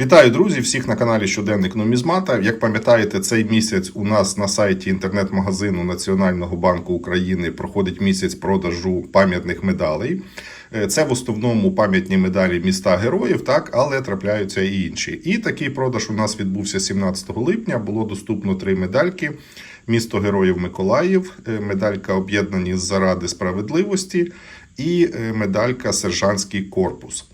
Вітаю, друзі! Всіх на каналі Щоденник Нумізмата. Як пам'ятаєте, цей місяць у нас на сайті інтернет-магазину Національного банку України проходить місяць продажу пам'ятних медалей. Е, Це в основному пам'ятні медалі міста героїв, так, але трапляються і інші. І такий продаж у нас відбувся 17 липня. Було доступно три медальки: місто героїв Миколаїв, е, медалька об'єднані заради справедливості і е, медалька Сержантський корпус.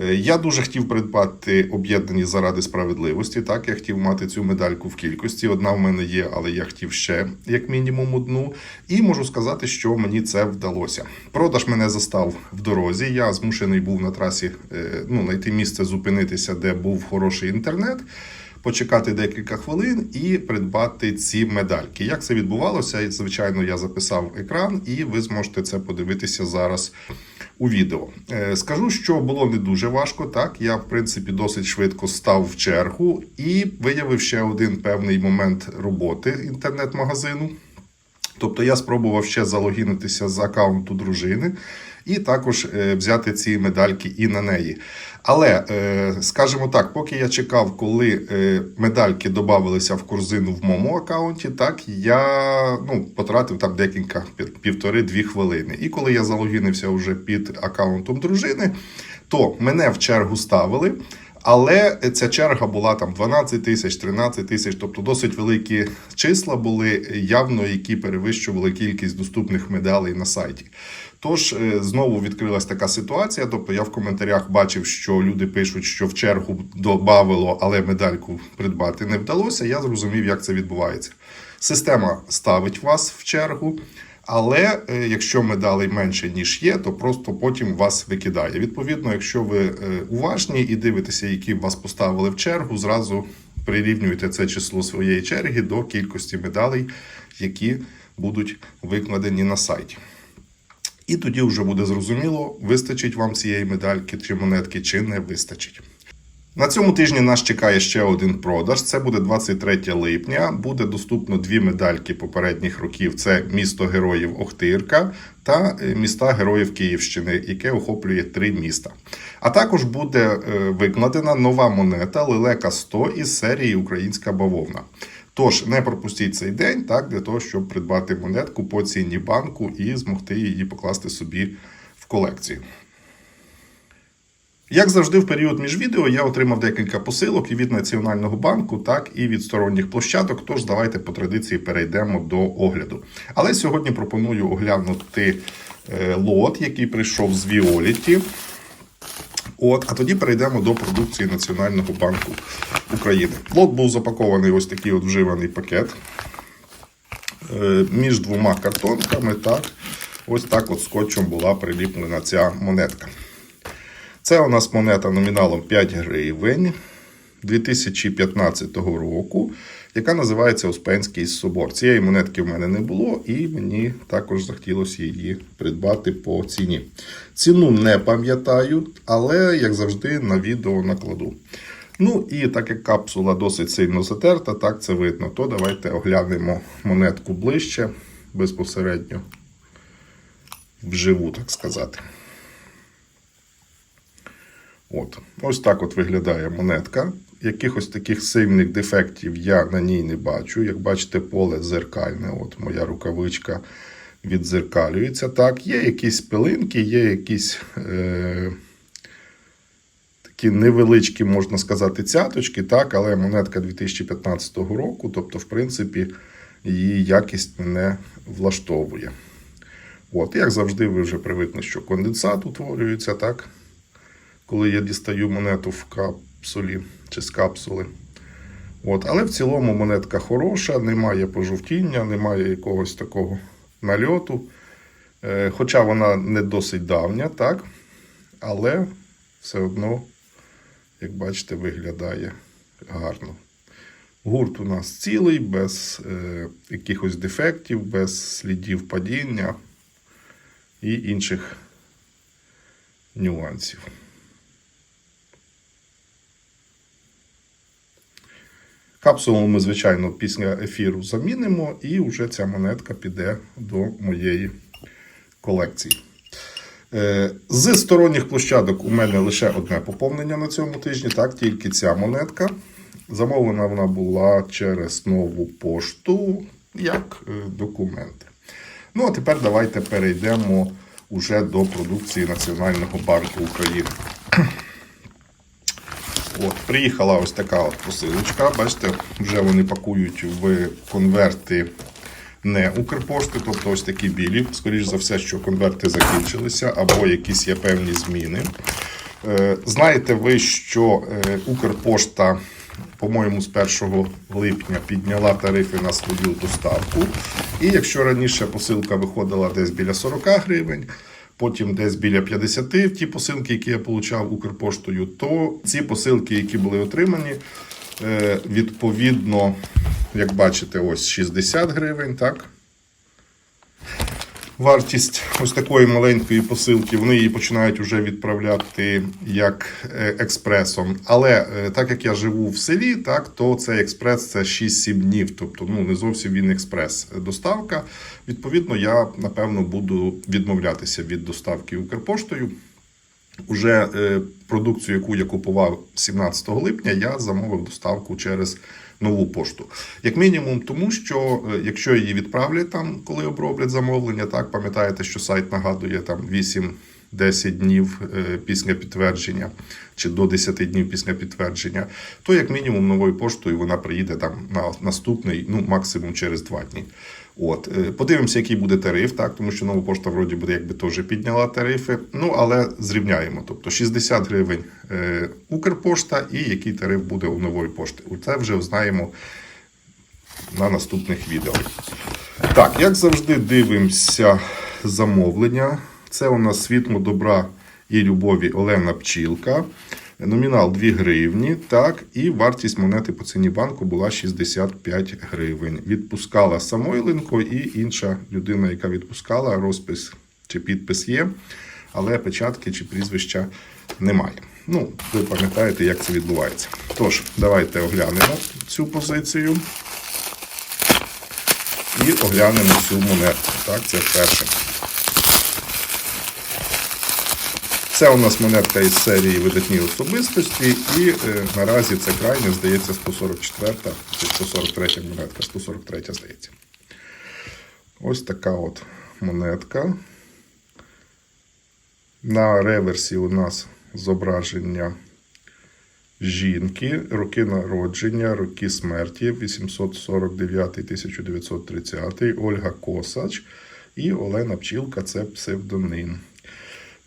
Е, Я дуже хотів придбати об'єднані заради справедливості. Так, я хотів мати цю медальку в кількості. Одна в мене є, але я хотів ще як мінімум одну. І можу сказати, що мені це вдалося. Продаж мене застав в дорозі. Я змушений був на трасі е, ну, знайти місце зупинитися, де був хороший інтернет. Почекати декілька хвилин і придбати ці медальки. Як це відбувалося? Звичайно, я записав екран, і ви зможете це подивитися зараз у відео. Е, Скажу, що було не дуже важко. Так, я в принципі досить швидко став в чергу і виявив ще один певний момент роботи інтернет-магазину. Тобто я спробував ще залогінитися з аккаунту дружини і також е, взяти ці медальки і на неї. Але, е, скажімо так, поки я чекав, коли е, медальки додавалися в корзину в моєму аккаунті, так я ну, потратив там декілька пів- півтори-дві хвилини. І коли я залогінився вже під аккаунтом дружини, то мене в чергу ставили. Але ця черга була там 12 тисяч, 13 тисяч, тобто досить великі числа були явно, які перевищували кількість доступних медалей на сайті. Тож е, знову відкрилась така ситуація. Тобто я в коментарях бачив, що люди пишуть, що в чергу додавило, але медальку придбати не вдалося. Я зрозумів, як це відбувається. Система ставить вас в чергу. Але е, якщо медалей менше ніж є, то просто потім вас викидає. Відповідно, якщо ви е, уважні і дивитеся, які вас поставили в чергу, зразу прирівнюєте це число своєї черги до кількості медалей, які будуть викладені на сайті. І тоді вже буде зрозуміло, вистачить вам цієї медальки чи монетки, чи не вистачить. На цьому тижні нас чекає ще один продаж. Це буде 23 липня. Буде доступно дві медальки попередніх років: це місто героїв Охтирка та е, міста героїв Київщини, яке охоплює три міста. А також буде е, викладена нова монета Лелека 100 із серії Українська бавовна. Тож не пропустіть цей день, так для того, щоб придбати монетку по ціні банку і змогти її покласти собі в колекцію. Як завжди, в період між відео я отримав декілька посилок і від Національного банку, так і від сторонніх площадок. Тож давайте по традиції перейдемо до огляду. Але сьогодні пропоную оглянути е, лот, який прийшов з Віоліті. От, а тоді перейдемо до продукції Національного банку України. Лот був запакований ось такий от вживаний пакет е, між двома картонками. Так, ось так от скотчем була приліплена ця монетка. Це у нас монета номіналом 5 гривень 2015 року, яка називається Успенський собор. Цієї монетки в мене не було, і мені також захотілося її придбати по ціні. Ціну не пам'ятаю, але, як завжди, на відео накладу. Ну і так як капсула досить сильно затерта, так це видно, то давайте оглянемо монетку ближче, безпосередньо вживу, так сказати. От. Ось так от виглядає монетка. Якихось таких сильних дефектів я на ній не бачу. Як бачите, поле зеркальне. От моя рукавичка відзеркалюється. Так, є якісь пилинки, є якісь е, такі невеличкі, можна сказати, цяточки, так, але монетка 2015 року, тобто, в принципі, її якість мене влаштовує. От, як завжди, ви вже привикли, що конденсат утворюється, так? коли я дістаю монету в капсулі чи з капсули. От, але в цілому монетка хороша, немає пожовтіння, немає якогось такого нальоту. Е, хоча вона не досить давня, так? але все одно, як бачите, виглядає гарно. Гурт у нас цілий, без е, якихось дефектів, без слідів падіння і інших нюансів. Капсулу ми, звичайно, після ефіру замінимо, і вже ця монетка піде до моєї колекції. Е, З сторонніх площадок у мене лише одне поповнення на цьому тижні, так, тільки ця монетка. Замовлена вона була через нову пошту як е, документи. Ну, а тепер давайте перейдемо уже до продукції Національного банку України. От, приїхала ось така от посилочка. Бачите, вже вони пакують в конверти не Укрпошти, тобто ось такі білі. Скоріше за все, що конверти закінчилися, або якісь є певні зміни. Е, Знаєте ви, що е, Укрпошта, по-моєму, з 1 липня підняла тарифи на свою доставку. І якщо раніше посилка виходила десь біля 40 гривень, потім десь біля 50 в ті посилки, які я отримав Укрпоштою, то ці посилки, які були отримані, е, відповідно, як бачите, ось 60 гривень, так? Вартість ось такої маленької посилки, вони її починають вже відправляти як е, експресом. Але е, так як я живу в селі, так то цей експрес це 6-7 днів, тобто ну не зовсім він експрес доставка. Відповідно, я напевно буду відмовлятися від доставки Укрпоштою. Уже е, продукцію, яку я купував 17 липня, я замовив доставку через нову пошту. Як мінімум, тому що е, якщо її відправлять там, коли оброблять замовлення, так пам'ятаєте, що сайт нагадує там 8-10 днів е, після підтвердження чи до 10 днів після підтвердження, то як мінімум новою поштою вона приїде там на наступний, ну максимум через 2 дні. От, е, подивимося, який буде тариф, так, тому що нова пошта вроді буде якби теж підняла тарифи. Ну, але зрівняємо. Тобто 60 гривень е, Укрпошта і який тариф буде у нової пошти. Це вже знаємо на наступних відео. Так, як завжди, дивимося замовлення. Це у нас світло добра і любові Олена Пчілка. Номінал 2 гривні, так, і вартість монети по ціні банку була 65 гривень. Відпускала Самойленко і інша людина, яка відпускала, розпис чи підпис є, але печатки чи прізвища немає. Ну, ви пам'ятаєте, як це відбувається. Тож, давайте оглянемо цю позицію і оглянемо цю монету. Так, це перше. Це у нас монетка із серії видатні особистості, і е, наразі це крайня, здається, 144 чи 143 монетка, 143, здається. Ось така от монетка. На реверсі у нас зображення жінки, роки народження, роки смерті 849-1930, Ольга Косач і Олена Пчілка це псевдоним.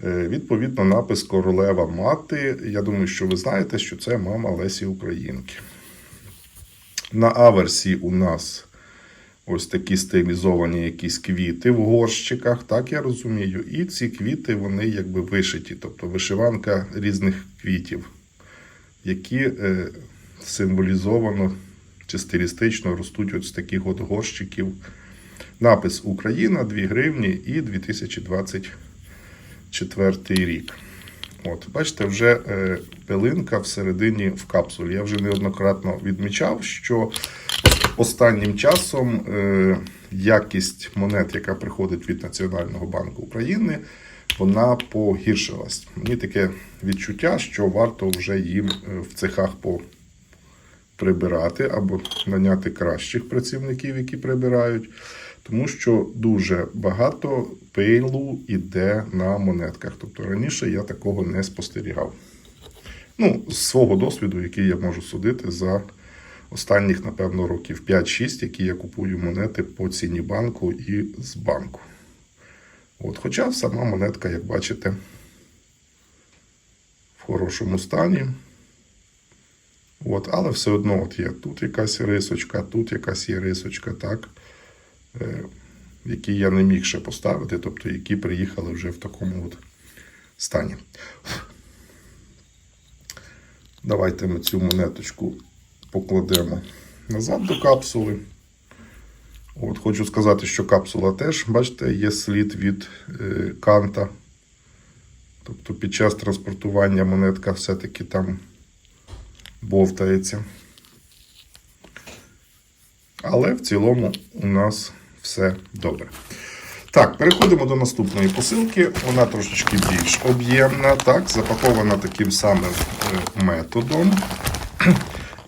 Е, Відповідно, напис Королева мати. Я думаю, що ви знаєте, що це мама Лесі Українки. На аверсі у нас ось такі стилізовані якісь квіти в горщиках, так я розумію. І ці квіти вони якби вишиті, тобто вишиванка різних квітів, які е, символізовано чи стилістично ростуть ось з таких от горщиків. Напис Україна 2 гривні і 2020 четвертий рік. От, бачите, вже е, пилинка всередині в капсулі. Я вже неоднократно відмічав, що останнім часом е, якість монет, яка приходить від Національного банку України, вона погіршилась. Мені таке відчуття, що варто вже їм е, в цехах прибирати або наняти кращих працівників, які прибирають. Тому що дуже багато пилу йде на монетках. Тобто раніше я такого не спостерігав. Ну, з свого досвіду, який я можу судити за останніх, напевно, років 5-6, які я купую монети по ціні банку і з банку. От, Хоча сама монетка, як бачите, в хорошому стані. От, але все одно от є тут якась рисочка, тут якась є рисочка, так, які я не міг ще поставити, тобто які приїхали вже в такому от стані. Давайте ми цю монеточку покладемо назад до капсули. От, Хочу сказати, що капсула теж, бачите, є слід від е, канта. Тобто під час транспортування монетка все-таки там бовтається. Але в цілому у нас все добре. Так, переходимо до наступної посилки. Вона трошечки більш об'ємна, так, запакована таким самим е, методом.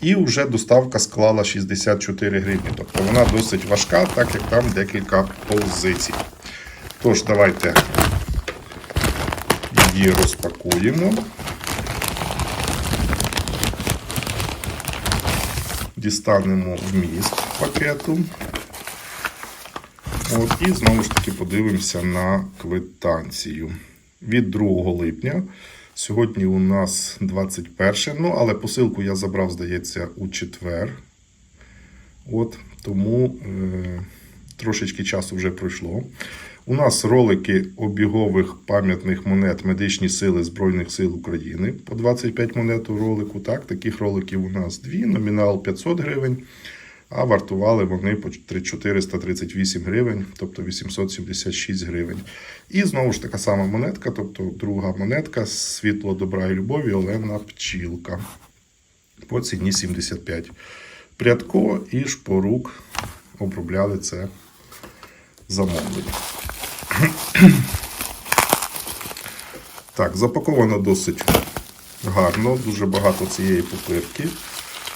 І вже доставка склала 64 гривні. Тобто вона досить важка, так як там декілька позицій. Тож, давайте її розпакуємо. Дістанемо вміст пакету. І знову ж таки подивимося на квитанцію. Від 2 липня. Сьогодні у нас 21, ну, але посилку я забрав, здається, у четвер. От, тому е, трошечки часу вже пройшло. У нас ролики обігових пам'ятних монет медичні сили Збройних сил України по 25 монет у ролику. Так, таких роликів у нас дві, номінал 500 гривень, а вартували вони по 438 гривень, тобто 876 гривень. І знову ж така сама монетка, тобто друга монетка світло добра і любові Олена Пчілка по ціні 75. Прядко і шпорук обробляли це замовлення. Так, запаковано досить гарно, дуже багато цієї пупирки.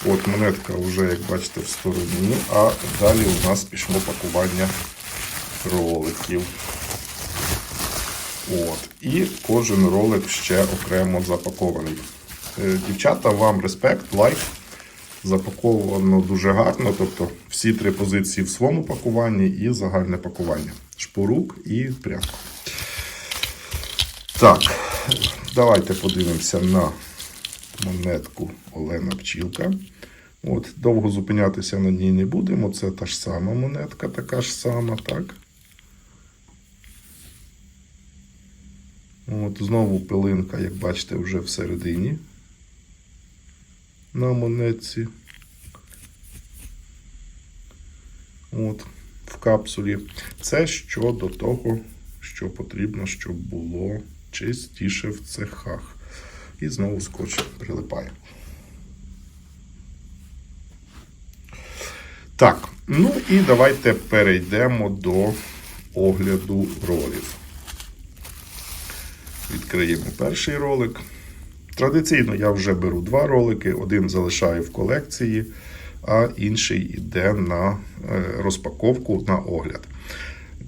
От монетка вже, як бачите, в стороні, а далі у нас пішло пакування роликів. От. І кожен ролик ще окремо запакований. Е, Дівчата, вам респект, лайк. Запаковано дуже гарно, тобто всі три позиції в своєму пакуванні і загальне пакування. Шпорук і прядко. Так, давайте подивимося на монетку Олена Пчілка. От, довго зупинятися на ній не будемо. Це та ж сама монетка, така ж сама, так? От, знову пилинка, як бачите, вже всередині на монетці. От, в капсулі. Це щодо того, що потрібно, щоб було чистіше в цехах. І знову скотч прилипає. Так, ну і давайте перейдемо до огляду ролів. Відкриємо перший ролик. Традиційно я вже беру два ролики, один залишаю в колекції, а інший йде на е, розпаковку на огляд.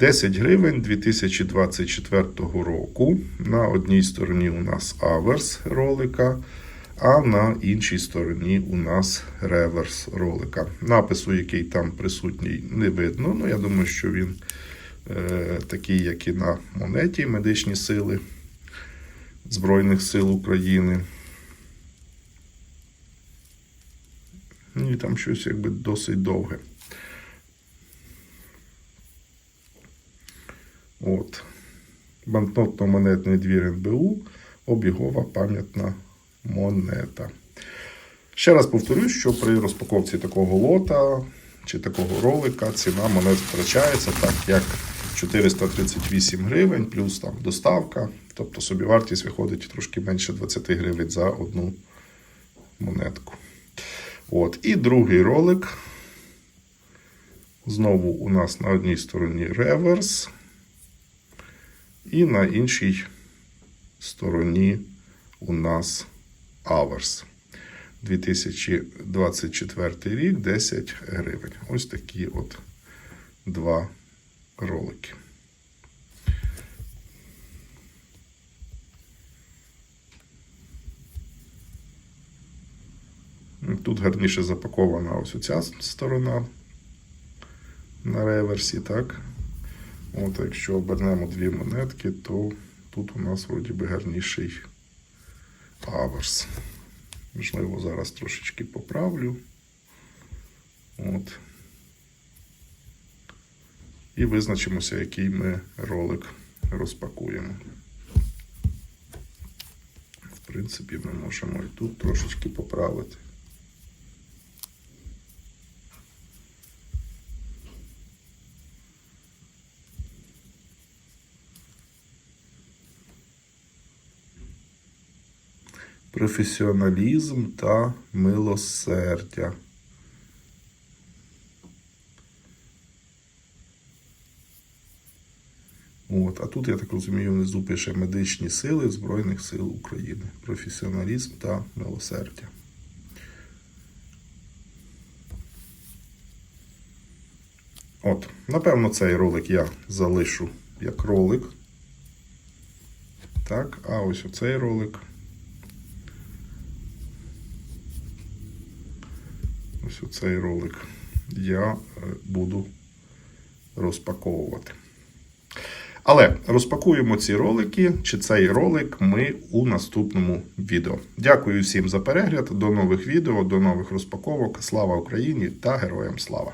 10 гривень 2024 року. На одній стороні у нас аверс ролика, а на іншій стороні у нас реверс ролика. Напису, який там присутній, не видно. Ну, я думаю, що він е, такий, як і на монеті медичні сили Збройних сил України. Ну і там щось якби досить довге. От. Банкнотно-монетний двір НБУ, обігова пам'ятна монета. Ще раз повторюсь, що при розпаковці такого лота чи такого ролика ціна монет втрачається, так як 438 гривень, плюс там доставка. Тобто собівартість виходить трошки менше 20 гривень за одну монетку. От. І другий ролик. Знову у нас на одній стороні реверс, і на іншій стороні у нас аверс. 2024 рік 10 гривень. Ось такі от два ролики. Тут гарніше запакована ось ця сторона на реверсі, так? От, якщо обернемо дві монетки, то тут у нас вроді би гарніший аверс. Можливо, зараз трошечки поправлю. От. І визначимося, який ми ролик розпакуємо. В принципі, ми можемо і тут трошечки поправити. Професіоналізм та милосердя. От, а тут, я так розумію, внизу пише медичні сили Збройних сил України, професіоналізм та милосердя. От, напевно, цей ролик я залишу як ролик. Так, а ось оцей ролик. Ось цей ролик я е, буду розпаковувати. Але розпакуємо ці ролики чи цей ролик ми у наступному відео. Дякую всім за перегляд. До нових відео, до нових розпаковок. Слава Україні та героям слава!